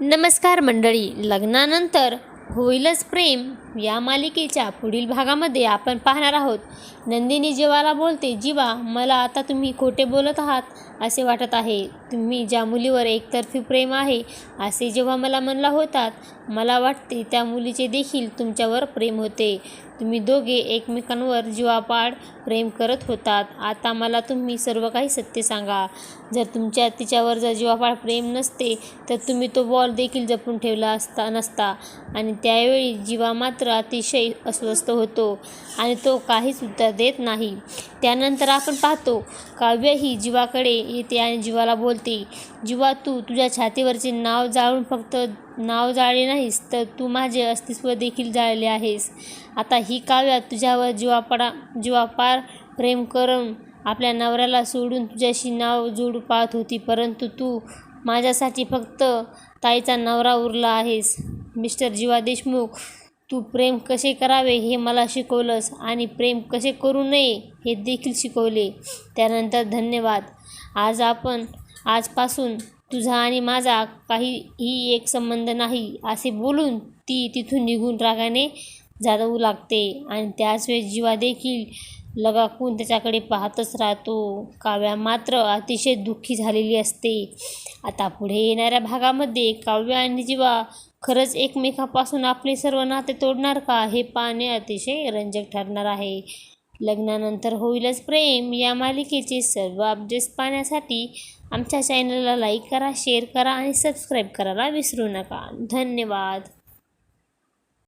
नमस्कार मंडळी. लग्नानंतर होईलच प्रेम या मालिकेच्या पुढील भागामध्ये आपण पाहणार आहोत. नंदिनी जीवाला बोलते जीवा मला आता तुम्ही खोटे बोलत आहात असे वाटत आहे. तुम्ही ज्या मुलीवर एकतर्फी प्रेम आहे असे जेव्हा मला म्हणला होतात मला वाटते त्या मुलीचे देखील तुमच्यावर प्रेम होते. तुम्ही दोघे एकमेकांवर जीवापाड प्रेम करत होतात. आता मला तुम्ही सर्व काही सत्य सांगा. जर तुमच्या तिच्यावर जर जीवापाड प्रेम नसते तर तुम्ही तो बॉल देखील जपून ठेवला असता नसता. आणि त्यावेळी जीवा मात्र अतिशय अस्वस्थ होतो आणि तो काहीच उत्तर देत नाही. त्यानंतर आपण पाहतो काव्य ही जीवाकडे येते आणि जीवाला बोलते जीवा तू तुझ्या छातीवरचे नाव जाळून फक्त नाव जाळले नाहीस तर तू माझे अस्तित्व देखील जाळले आहेस. आता ही काव्या तुझ्यावर जीवापडा जीवापार प्रेम करून आपल्या नवऱ्याला सोडून तुझ्याशी नाव जोडू पाहत होती परंतु तू माझ्यासाठी फक्त ताईचा नवरा उरला आहेस. मिस्टर जीवा देशमुख तू प्रेम कसे करावे हे मला शिकवलंस आणि प्रेम कसे करू नये हे देखील शिकवले. त्यानंतर धन्यवाद. आज आपण आजपासून तुझा आणि माझा काहीही एक संबंध नाही असे बोलून ती तिथून निघून रागाने जाऊ लागते. आणि त्याच वेळेस जीवा देखील लगाकून त्याच्याकडे पाहतच राहतो. काव्या मात्र अतिशय दुःखी झालेली असते. आता पुढे येणाऱ्या भागामध्ये काव्य आणि जीवा खरंच एकमेकापासून आपले सर्व नाते तोडणार का हे पाहणे अतिशय रंजक ठरणार आहे. लग्नानंतर होईलच प्रेम. या मालिकेचे सर्व अपडेट्स पाहण्यासाठी आमच्या चॅनलला लाईक करा शेअर करा आणि सबस्क्राईब करायला विसरू नका. धन्यवाद.